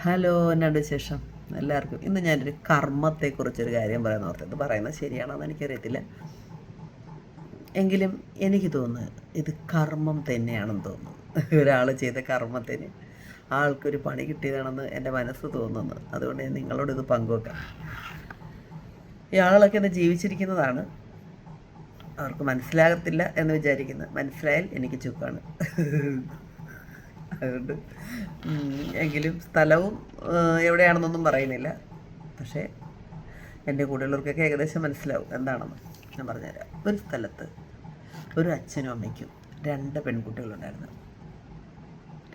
Hello എന്നാണ്ട് ശേഷം എല്ലാവർക്കും. ഇന്ന് ഞാനൊരു കർമ്മത്തെക്കുറിച്ചൊരു കാര്യം പറയാൻ ഓർത്തത് പറയുന്നത് ശരിയാണോന്ന് എനിക്കറിയത്തില്ല. എങ്കിലും എനിക്ക് തോന്നുന്നത് ഇത് കർമ്മം തന്നെയാണെന്ന് തോന്നുന്നു. ഒരാൾ ചെയ്ത കർമ്മത്തിന് ആൾക്കൊരു പണി കിട്ടിയതാണെന്ന് എന്റെ മനസ്സ് തോന്നുന്നു. അതുകൊണ്ട് ഞാൻ നിങ്ങളോട് ഇത് പങ്കുവെക്കാം. ആളുകളൊക്കെ ഇന്ന് ജീവിച്ചിരിക്കുന്നതാണ്. അവർക്ക് മനസ്സിലാകത്തില്ല എന്ന് വിചാരിക്കുന്നത് മനസ്സിലായാൽ എനിക്ക് ചുക്കാണ്. അതുകൊണ്ട് എങ്കിലും സ്ഥലവും എവിടെയാണെന്നൊന്നും പറയുന്നില്ല. പക്ഷേ എന്റെ കൂടെയുള്ളവർക്കൊക്കെ ഏകദേശം മനസ്സിലാവും എന്താണെന്ന് ഞാൻ പറഞ്ഞുതരാം. ഒരു സ്ഥലത്ത് ഒരു അച്ഛനും അമ്മയ്ക്കും രണ്ട് പെൺകുട്ടികളുണ്ടായിരുന്നു.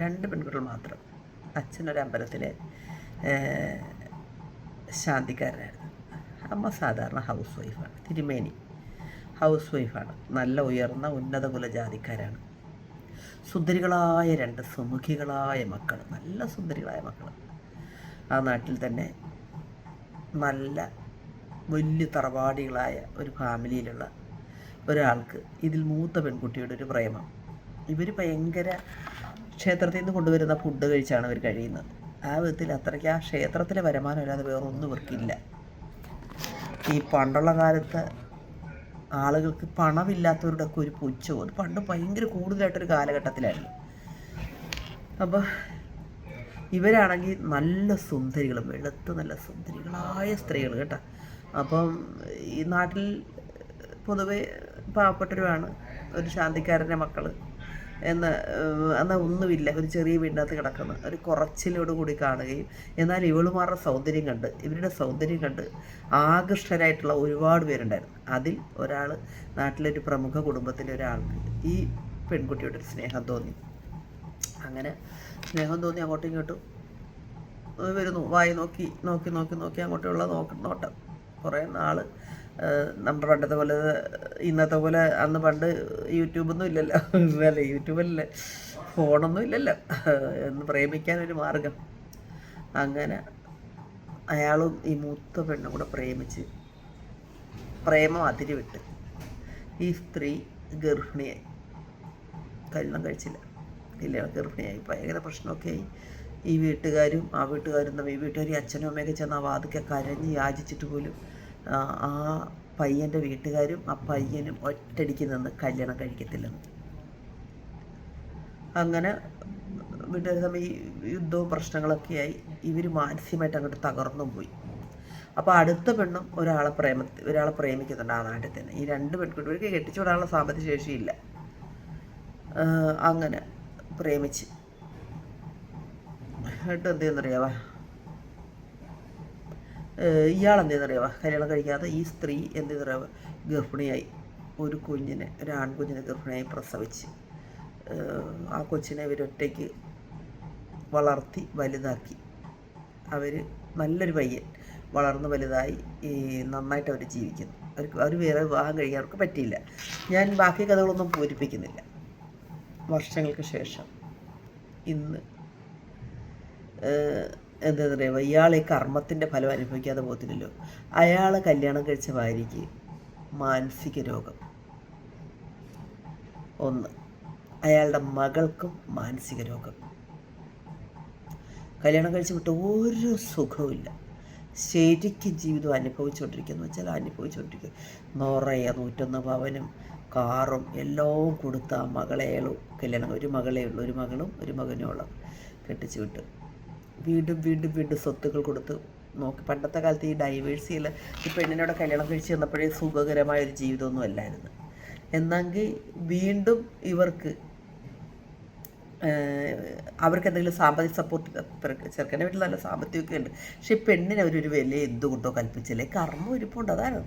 രണ്ട് പെൺകുട്ടികൾ മാത്രം. അച്ഛനൊരു അമ്പലത്തിലെ ശാന്തിക്കാരനായിരുന്നു. അമ്മ സാധാരണ ഹൗസ് വൈഫാണ് തിരുമേനി. ഹൗസ് വൈഫാണ് നല്ല ഉയർന്ന ഉന്നത കുലജാതിക്കാരാണ് സുന്ദരികളായ രണ്ട് സുമുഖികളായ മക്കൾ നല്ല സുന്ദരികളായ മക്കൾ. ആ നാട്ടിൽ തന്നെ നല്ല വലിയ തറവാടികളായ ഒരു ഫാമിലിയിലുള്ള ഒരാൾക്ക് ഇതിൽ മൂത്ത പെൺകുട്ടിയുടെ ഒരു പ്രേമം. ഇവർ ഭയങ്കര ക്ഷേത്രത്തിൽ നിന്ന് കൊണ്ടുവരുന്ന ഫുഡ് കഴിച്ചാണ് ഇവർ കഴിയുന്നത്. ആ വിധത്തിൽ അത്രയ്ക്ക് ആ ക്ഷേത്രത്തിലെ വരുമാനം അല്ലാതെ വേറൊന്നും ഇവർക്കില്ല. ഈ പണ്ടുള്ള കാലത്ത് ആളുകൾക്ക് പണമില്ലാത്തവരുടെ ഒക്കെ ഒരു പുച്ഛവും അത് പണ്ട് ഭയങ്കര കൂടുതലായിട്ടൊരു കാലഘട്ടത്തിലായിരുന്നു. അപ്പോൾ ഇവരാണെങ്കിൽ നല്ല സുന്ദരികൾ വെളുത്ത് നല്ല സുന്ദരികളായ സ്ത്രീകൾ കേട്ടോ. അപ്പം ഈ നാട്ടിൽ പൊതുവെ പാവപ്പെട്ടവരുമാണ്. ഒരു ശാന്തിക്കാരന്റെ മക്കൾ എന്ന് എന്നാൽ ഒന്നുമില്ല. ഒരു ചെറിയ വീടിനകത്ത് കിടക്കുന്ന. ഒരു കുറച്ചിലോട് കൂടി കാണുകയും എന്നാൽ ഇവളുമാരുടെ സൗന്ദര്യം കണ്ട് ഇവരുടെ സൗന്ദര്യം കണ്ട് ആകൃഷ്ടരായിട്ടുള്ള ഒരുപാട് പേരുണ്ടായിരുന്നു. അതിൽ ഒരാൾ നാട്ടിലൊരു പ്രമുഖ കുടുംബത്തിലെ ഒരാൾക്ക് ഈ പെൺകുട്ടിയോട് ഒരു സ്നേഹം തോന്നി. അങ്ങനെ സ്നേഹം തോന്നി അങ്ങോട്ടും ഇങ്ങോട്ടും. വരുന്നു. വായി നോക്കി നോക്കി നോക്കി നോക്കി അങ്ങോട്ടുള്ള നോക്ക നോട്ടം. കുറേ നാൾ നമ്മുടെ പണ്ടത്തെ പോലെ ഇന്നത്തെ പോലെ അന്ന് പണ്ട് യൂട്യൂബൊന്നും ഇല്ലല്ലോ. അല്ല യൂട്യൂബല്ലേ ഫോണൊന്നും ഇല്ലല്ലോ. എന്ന് പ്രേമിക്കാൻ ഒരു മാർഗം. അങ്ങനെ അയാളും ഈ മൂത്ത പെണ്ണും കൂടെ പ്രേമിച്ച് പ്രേമം അതിരുവിട്ട് ഈ സ്ത്രീ ഗർഭിണിയായി. കല്യാണം കഴിച്ചില്ല. കല്യാണം ഗർഭിണിയായി. ഭയങ്കര പ്രശ്നമൊക്കെ ആയി ഈ വീട്ടുകാരും ആ വീട്ടുകാരും തമ്മിൽ ഈ വീട്ടുകാർ അച്ഛനും അമ്മയൊക്കെ ചെന്ന് ആ വാതിക്കെ കരഞ്ഞ് യാചിച്ചിട്ട് പോലും ആ, പയ്യന്റെ വീട്ടുകാരും ആ പയ്യനും ഒറ്റടിക്ക് നിന്ന് കല്യാണം കഴിക്കത്തില്ലെന്ന്. അങ്ങനെ വീട്ടുകാർ തമ്മിൽ യുദ്ധവും പ്രശ്നങ്ങളൊക്കെ ആയി ഇവർ മാനസികമായിട്ട് അങ്ങോട്ട് തകർന്നും പോയി. അപ്പോൾ അടുത്ത പെണ്ണും ഒരാളെ പ്രേമ ഒരാളെ പ്രേമിക്കുന്നുണ്ട് ആ നാട്ടിൽ തന്നെ. ഈ രണ്ട് പെൺകുട്ടികൾക്ക് കെട്ടിച്ചു വിടാനുള്ള സാമ്പത്തിക ശേഷിയില്ല. അങ്ങനെ പ്രേമിച്ച്. എന്ത് ചെയ്യുന്നറിയാവാ ഇയാൾ എന്ത് ചെയ്യുന്നറിയാവാ കല്യാണം കഴിക്കാതെ ഈ സ്ത്രീ എന്ത് ചെയ്യുന്നറിയാവാ ഗർഭിണിയായി. ഒരു കുഞ്ഞിനെ ഒരു ആൺകുഞ്ഞിനെ ഗർഭിണിയായി പ്രസവിച്ച്. ആ കൊച്ചിനെ ഇവരൊറ്റയ്ക്ക് വളർത്തി വലുതാക്കി. അവർ നല്ലൊരു പയ്യൻ. വളർന്ന് വലുതായി ഈ നന്നായിട്ട് അവർ ജീവിക്കുന്നു. അവർക്ക് അവർ വേറെ വിവാഹം കഴിക്കാൻ അവർക്ക് പറ്റിയില്ല. ഞാൻ ബാക്കി കഥകളൊന്നും പൂരിപ്പിക്കുന്നില്ല. വർഷങ്ങൾക്ക് ശേഷം ഇന്ന് എന്താ പറയുക ഇയാൾ ഈ കർമ്മത്തിന്റെ ഫലം അനുഭവിക്കാതെ പോകത്തില്ലല്ലോ. അയാൾ കല്യാണം കഴിച്ച ഭാര്യയ്ക്ക് മാനസിക രോഗം. ഒന്ന് അയാളുടെ മകൾക്കും മാനസിക രോഗം. കല്യാണം കഴിച്ച് വിട്ട് ഒരു സുഖവുമില്ല ശരിക്കും ജീവിതം അനുഭവിച്ചുകൊണ്ടിരിക്കുന്നു. വെച്ചാൽ അനുഭവിച്ചുകൊണ്ടിരിക്കുക നിറയെ നൂറ്റൊന്ന് ഭവനും കാറും എല്ലാം കൊടുത്ത ആ കല്യാണം ഒരു മകളേ ഉള്ളൂ. ഒരു മകളും ഒരു മകനും ഉള്ളത് കെട്ടിച്ചു വിട്ട്. വീണ്ടും വീണ്ടും വീണ്ടും സ്വത്തുക്കൾ കൊടുത്ത് നോക്കി. പണ്ടത്തെ കാലത്ത് ഈ ഡൈവേഴ്സിയിൽ ഈ പെണ്ണിനോട് കല്യാണം കഴിച്ച് ചെന്നപ്പോഴേ സുഖകരമായ ഒരു ജീവിതമൊന്നും അല്ലായിരുന്നു. എന്നെങ്കിൽ വീണ്ടും ഇവർക്ക് അവർക്ക് എന്തെങ്കിലും സാമ്പത്തിക സപ്പോർട്ട് ചെറുക്കന്റെ വീട്ടിൽ നല്ല സാമ്പത്തികമൊക്കെ ഉണ്ട്. പക്ഷെ ഈ പെണ്ണിന് അവരൊരു വില എന്തുകൊണ്ടോ കൽപ്പിച്ചില്ലേ. കർമ്മം ഇരിപ്പുണ്ട് അതാണ്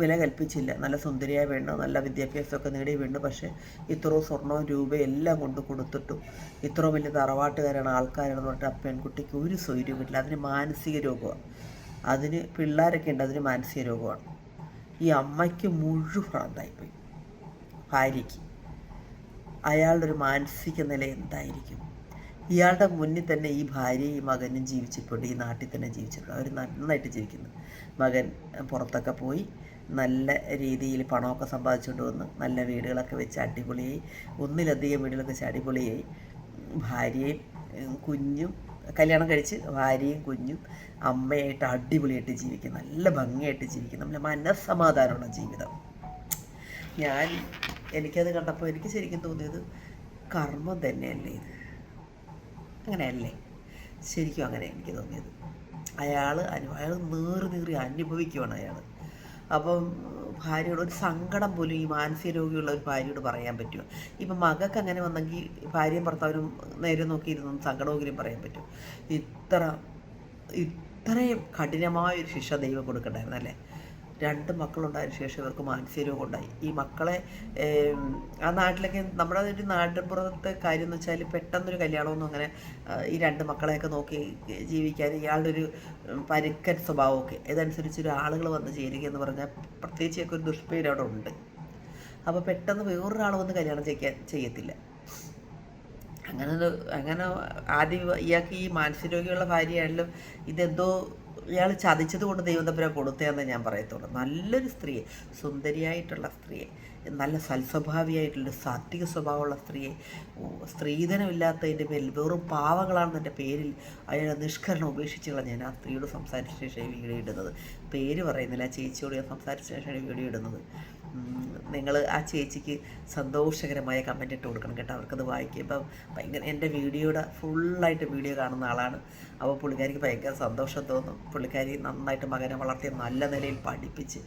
വില കൽപ്പിച്ചില്ല. നല്ല സുന്ദരിയായ പെണ്ണ് നല്ല വിദ്യാഭ്യാസമൊക്കെ നേടി പെണ്ണ് പക്ഷേ ഇത്രയും സ്വർണവും രൂപയും എല്ലാം കൊണ്ട് കൊടുത്തിട്ടും ഇത്ര വലിയ തറവാട്ടുകാരാണ് ആൾക്കാരാണെന്ന് പറഞ്ഞിട്ട് ആ പെൺകുട്ടിക്ക് ഒരു സ്വൈര്യമില്ല അതിന് മാനസിക രോഗമാണ് അതിന് പിള്ളേരൊക്കെ ഉണ്ട് അതിന് മാനസിക രോഗമാണ് ഈ അമ്മയ്ക്ക് മുഴുവൻ ഭ്രാന്തായിപ്പോയി. ഭാര്യയ്ക്ക്. അയാളുടെ ഒരു മാനസിക നില എന്തായിരിക്കും? ഇയാളുടെ മുന്നിൽ തന്നെ ഈ ഭാര്യയും മകനും ജീവിച്ചിട്ടുണ്ട് ഈ നാട്ടിൽ തന്നെ ജീവിച്ചിട്ടുണ്ട്. അവർ നന്നായിട്ട് ജീവിക്കുന്നു. മകൻ പുറത്തൊക്കെ പോയി നല്ല രീതിയിൽ പണമൊക്കെ സമ്പാദിച്ചുകൊണ്ട് വന്ന് നല്ല വീടുകളൊക്കെ വെച്ച് അടിപൊളിയായി. ഒന്നിലധികം വീടുകളൊക്കെ വെച്ച് അടിപൊളിയായി. ഭാര്യയും കുഞ്ഞും കല്യാണം കഴിച്ച് ഭാര്യയും കുഞ്ഞും അമ്മയായിട്ട് അടിപൊളിയായിട്ട് ജീവിക്കും നല്ല ഭംഗിയായിട്ട് ജീവിക്കും നല്ല മനസ്സമാധാനമുള്ള ജീവിതം. ഞാൻ എനിക്കത് കണ്ടപ്പോൾ എനിക്ക് ശരിക്കും തോന്നിയത് കർമ്മം തന്നെയല്ലേ ഇത്? അങ്ങനെയല്ലേ? ശരിക്കും അങ്ങനെ എനിക്ക് തോന്നിയത്. അയാൾ അയാൾ നേറി നീറി അനുഭവിക്കുവാണ് അയാൾ അപ്പം ഭാര്യയോട് ഒരു സങ്കടം പോലും ഈ മാനസിക രോഗിയുള്ള ഒരു ഭാര്യയോട് പറയാൻ പറ്റുമോ? ഇപ്പം മകൾക്ക് അങ്ങനെ വന്നെങ്കിൽ ഭാര്യയും ഭർത്താവിനും നേരെ നോക്കിയിരുന്നു സങ്കടമെങ്കിലും പറയാൻ പറ്റും ഇത്ര ഇത്രയും കഠിനമായ ഒരു ശിക്ഷ ദൈവം കൊടുക്കണ്ടായിരുന്നു അല്ലേ രണ്ട് മക്കളുണ്ടായതിനു ശേഷം ഇവർക്ക് മാനസിക രോഗം ഉണ്ടായി ഈ മക്കളെ ആ നാട്ടിലൊക്കെ നമ്മുടെ ഒരു നാട്ടിൻപുറത്തെ കാര്യം എന്ന് വെച്ചാൽ പെട്ടെന്നൊരു കല്യാണമൊന്നും അങ്ങനെ ഈ രണ്ട് മക്കളെയൊക്കെ നോക്കി ജീവിക്കാൻ ഇയാളുടെ ഒരു പരുക്കൻ സ്വഭാവമൊക്കെ ഇതനുസരിച്ച് ഒരു ആളുകൾ വന്ന് ചേരുക എന്ന് പറഞ്ഞാൽ പ്രത്യേകിച്ചൊക്കെ ഒരു ദുഷ്പേര് അവിടെ ഉണ്ട്. അപ്പോൾ പെട്ടെന്ന് വേറൊരാൾ വന്ന് കല്യാണം ചെയ്യാൻ ചെയ്യത്തില്ല. അങ്ങനെ അങ്ങനെ ആദ്യം ഇയാൾക്ക് ഈ മാനസിക രോഗിയുള്ള ഭാര്യയാണെങ്കിലും ഇതെന്തോ ഇയാൾ ചതിച്ചത് കൊണ്ട് ദൈവം തമ്പുരാൻ കൊടുത്തതെന്ന് ഞാൻ പറയത്തുള്ളൂ. നല്ലൊരു സ്ത്രീയെ സുന്ദരിയായിട്ടുള്ള സ്ത്രീയെ നല്ല സൽസ്വഭാവിയായിട്ടുള്ള സാത്വിക സ്വഭാവമുള്ള സ്ത്രീയെ സ്ത്രീധനമില്ലാത്തതിന്റെ പേരിൽ വെറും പാവകളാണെന്നതിന്റെ പേരിൽ അയാളെ നിഷ്കരണം ഉപേക്ഷിച്ചുള്ള ഞാൻ ആ സ്ത്രീയോട് സംസാരിച്ച ശേഷം വീഡിയോ ഇടുന്നത്. പേര് പറയുന്നില്ല ആ ചേച്ചിയോട് ഞാൻ സംസാരിച്ച ശേഷമാണ് വീഡിയോ ഇടുന്നത്. നിങ്ങൾ ആ ചേച്ചിക്ക് സന്തോഷകരമായ കമന്റ് ഇട്ട് കൊടുക്കണം കേട്ടോ. അവർക്കത് വായിക്കും ഇപ്പം ഭയങ്കര എന്റെ വീഡിയോയുടെ ഫുള്ളായിട്ട് വീഡിയോ കാണുന്ന ആളാണ്. അപ്പോൾ പുള്ളിക്കാരിക്ക് ഭയങ്കര സന്തോഷം തോന്നും. പുള്ളിക്കാരി നന്നായിട്ട് മകനെ വളർത്തി നല്ല നിലയിൽ പഠിപ്പിച്ച്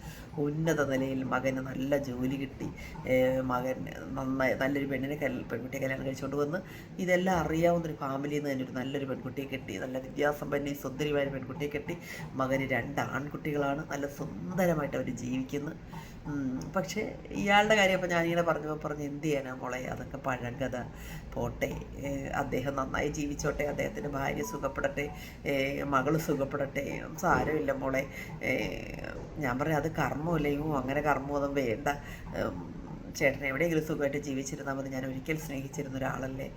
ഉന്നത നിലയിൽ മകന് നല്ല ജോലി കിട്ടി. മകൻ നന്നായി നല്ലൊരു പെണ്ണിനെ പെൺകുട്ടിയെ കല്യാണം കഴിച്ചുകൊണ്ട് വന്ന് ഇതെല്ലാം അറിയാവുന്നൊരു ഫാമിലിയിൽ നിന്ന് തന്നെ ഒരു നല്ലൊരു പെൺകുട്ടിയെ കെട്ടി. നല്ല വിദ്യാസമ്പന്നയും സുന്ദരിമായ പെൺകുട്ടിയെ കെട്ടി. മകന് രണ്ട് ആൺകുട്ടികളാണ്. നല്ല സുന്ദരമായിട്ട് അവർ ജീവിക്കുന്നു. പക്ഷേ ഇയാളുടെ കാര്യം അപ്പോൾ ഞാനിങ്ങനെ പറഞ്ഞപ്പോൾ പറഞ്ഞ് എന്ത് ചെയ്യാനാ മോളെ? അതൊക്കെ പഴങ്കഥ. പോട്ടെ. അദ്ദേഹം നന്നായി ജീവിച്ചോട്ടെ. അദ്ദേഹത്തിന്റെ ഭാര്യ സുഖപ്പെടട്ടെ. മകൾ സുഖപ്പെടട്ടെ. സാരമില്ല മോളെ. ഞാൻ പറഞ്ഞു അത് കർമ്മമില്ലയോ അങ്ങനെ കർമ്മമൊന്നും വേണ്ട. ചേട്ടൻ എവിടെയെങ്കിലും സുഖമായിട്ട് ജീവിച്ചിരുന്നാൽ മതി. ഞാൻ ഒരിക്കൽ സ്നേഹിച്ചിരുന്ന ഒരാളല്ലേ.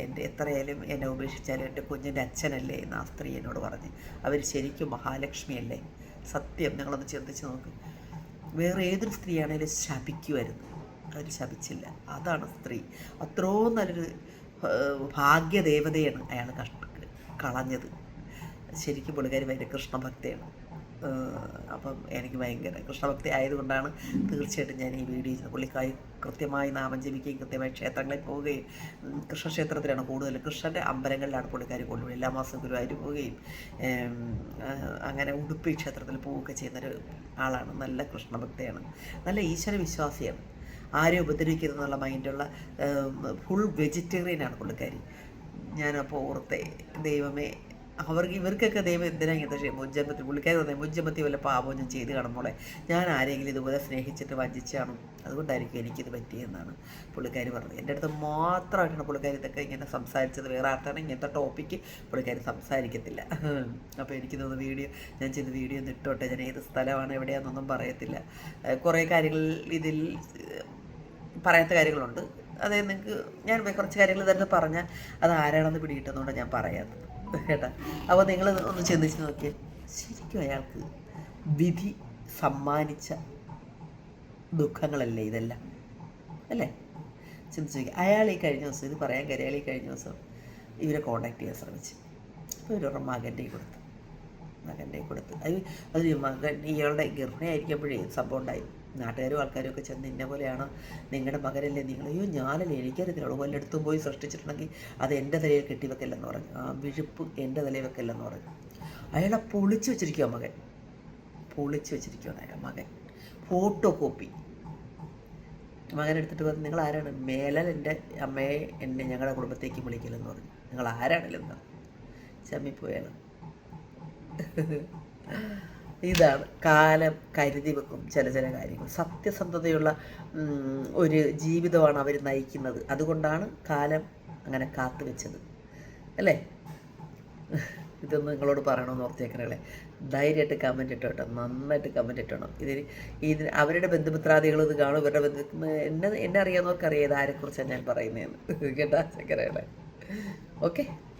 എന്റെ എത്രയായാലും എന്നെ ഉപേക്ഷിച്ചാലും എന്റെ കുഞ്ഞിന്റെ അച്ഛനല്ലേ എന്ന് ആ സ്ത്രീ എന്നോട് പറഞ്ഞ്. അവർ ശരിക്കും മഹാലക്ഷ്മിയല്ലേ? സത്യം. നിങ്ങളൊന്ന് ചിന്തിച്ച് നോക്ക്. വേറെ ഏതൊരു സ്ത്രീയാണേലും ശപിക്കുമായിരുന്നു അവർ ശപിച്ചില്ല. അതാണ് സ്ത്രീ. അത്രോ നല്ലൊരു ഭാഗ്യദേവതയാണ് അയാൾ കഷ്ട കളഞ്ഞത്. ശരിക്കും പുള്ളിക്കാരി ഭയങ്കര കൃഷ്ണഭക്തയാണ്. അപ്പം എനിക്ക് ഭയങ്കര കൃഷ്ണഭക്തി ആയതുകൊണ്ടാണ് തീർച്ചയായിട്ടും ഞാൻ ഈ വീഡിയോ ചെയ്തത് പുള്ളിക്കായി കൃത്യമായി നാമം ജപിക്കുകയും കൃത്യമായി ക്ഷേത്രങ്ങളിൽ പോവുകയും കൃഷ്ണക്ഷേത്രത്തിലാണ് കൂടുതൽ. കൃഷ്ണന്റെ അമ്പലങ്ങളിലാണ് പുള്ളിക്കാർ കൊണ്ടുപോയി എല്ലാ മാസവും ഗുരുവായൂർ പോവുകയും അങ്ങനെ ഉടുപ്പി ക്ഷേത്രത്തിൽ പോവുകയൊക്കെ ചെയ്യുന്നൊരു ആളാണ്. നല്ല കൃഷ്ണഭക്തയാണ്. നല്ല ഈശ്വര വിശ്വാസിയാണ് ആരും ഉപദ്രവിക്കരുതെന്നുള്ള മൈൻഡുള്ള ഫുൾ വെജിറ്റേറിയനാണ് പുള്ളിക്കാരി. ഞാനപ്പോൾ ഓർത്തെ ദൈവമേ അവർക്ക് ഇവർക്കൊക്കെ ദൈവം എന്തിനാ ഇങ്ങനത്തെ ചെയ്യും മുജ്ജമ്പത്തി പുള്ളിക്കാർ പറഞ്ഞത് മുജ്ജമ്പത്തി വല്ല പാപം ഞാൻ ചെയ്ത് കാണുമ്പോളെ ഞാൻ ആരെങ്കിലും ഇതുപോലെ സ്നേഹിച്ചിട്ട് വഞ്ചിച്ചാണ്? അതുകൊണ്ടായിരിക്കും എനിക്കിത് പറ്റിയെന്നാണ് പുള്ളിക്കാർ പറഞ്ഞത്. എന്റെ അടുത്ത് മാത്രമായിട്ടാണ് പുള്ളിക്കാർ ഇതൊക്കെ ഇങ്ങനെ സംസാരിച്ചത്. വേറെ ആർക്കാണ് ഇങ്ങനത്തെ ടോപ്പിക്ക് പുള്ളിക്കാർ സംസാരിക്കത്തില്ല. അപ്പോൾ എനിക്ക് തോന്നുന്നു വീഡിയോ ഞാൻ ചെയ്ത വീഡിയോ ഒന്ന് ഇട്ടോട്ടെ. ഞാൻ ഏത് സ്ഥലമാണ് എവിടെയാണെന്നൊന്നും പറയത്തില്ല. കുറേ കാര്യങ്ങൾ ഇതിൽ പറയാത്ത കാര്യങ്ങളുണ്ട്. അതായത് നിങ്ങൾക്ക് ഞാൻ കുറച്ച് കാര്യങ്ങൾ തന്നെ പറഞ്ഞാൽ അത് ആരാണെന്ന് പിടികിട്ടുന്നതുകൊണ്ട് ഞാൻ പറയാത്തത്. കേട്ടാ അപ്പോൾ നിങ്ങൾ ഒന്ന് ചിന്തിച്ച് നോക്കിയാൽ ശരിക്കും അയാൾക്ക് വിധി സമ്മാനിച്ച ദുഃഖങ്ങളല്ലേ ഇതെല്ലാം? അല്ലേ? ചിന്തിച്ച് നോക്കി അയാൾ ഈ കഴിഞ്ഞ ദിവസം ഇത് പറയാൻ കാര്യം അയാൾ ഈ കഴിഞ്ഞ ദിവസം ഇവരെ കോണ്ടാക്ട് ചെയ്യാൻ ശ്രമിച്ചു. അപ്പോൾ ഇവരുടെ മകന്റെ കൊടുത്തു. മകന്റെ കൊടുത്ത്. അത് അത് മകൻ ഇയാളുടെ ഗർഭിണിയായിരിക്കുമ്പോഴേ സംഭവം ഉണ്ടായി. നാട്ടുകാരും ആൾക്കാരും ഒക്കെ ചെന്ന് ഇന്ന പോലെയാണ് നിങ്ങളുടെ മകനല്ലേ നിങ്ങൾ? അയ്യോ ഞാനല്ലേ എനിക്കറിയത്തില്ല. വല്ലയിടത്തും പോയി സൃഷ്ടിച്ചിട്ടുണ്ടെങ്കിൽ അത് എന്റെ തലയിൽ കെട്ടിവെക്കല്ലെന്ന് പറഞ്ഞു. ആ വിഴുപ്പ് എന്റെ തലയിൽ വെക്കല്ലെന്ന് പറഞ്ഞു. അയാളെ പൊളിച്ചു വെച്ചിരിക്കുക മകൻ. പൊളിച്ചു വെച്ചിരിക്കുകയാണ് അയാൾ മകൻ. Photo copy. മകൻ എടുത്തിട്ട് പറഞ്ഞു നിങ്ങൾ ആരാണ്? മേലൽ എന്റെ അമ്മയെ എന്നെ ഞങ്ങളുടെ കുടുംബത്തേക്ക് വിളിക്കില്ലെന്ന് പറഞ്ഞു. നിങ്ങൾ ആരാണല്ലെന്ന് ചമ്മിപ്പോയാണ്. ഇതാണ്. കാലം കരുതി വെക്കും ചില ചില കാര്യങ്ങൾ. സത്യസന്ധതയുള്ള ഒരു ജീവിതമാണ് അവർ നയിക്കുന്നത്. അതുകൊണ്ടാണ് കാലം അങ്ങനെ കാത്തു വെച്ചത്. അല്ലേ? ഇതൊന്ന് നിങ്ങളോട് പറയണമെന്ന് ഓർത്തേക്കണേ ധൈര്യമായിട്ട് കമന്റ് ഇട്ടോ നന്നായിട്ട് കമന്റ് ഇട്ടണം. ഇതിന് ഇതിന് അവരുടെ ബന്ധുമിത്രാദികൾ ഇത് കാണും. ഇവരുടെ ബന്ധു എന്നെ എന്നെ അറിയാവുന്നവർക്ക് അറിയാം ഇത് ആരെക്കുറിച്ചാണ് ഞാൻ പറയുന്നതെന്ന്. കേട്ടാ ചക്കരകളെ ഓക്കെ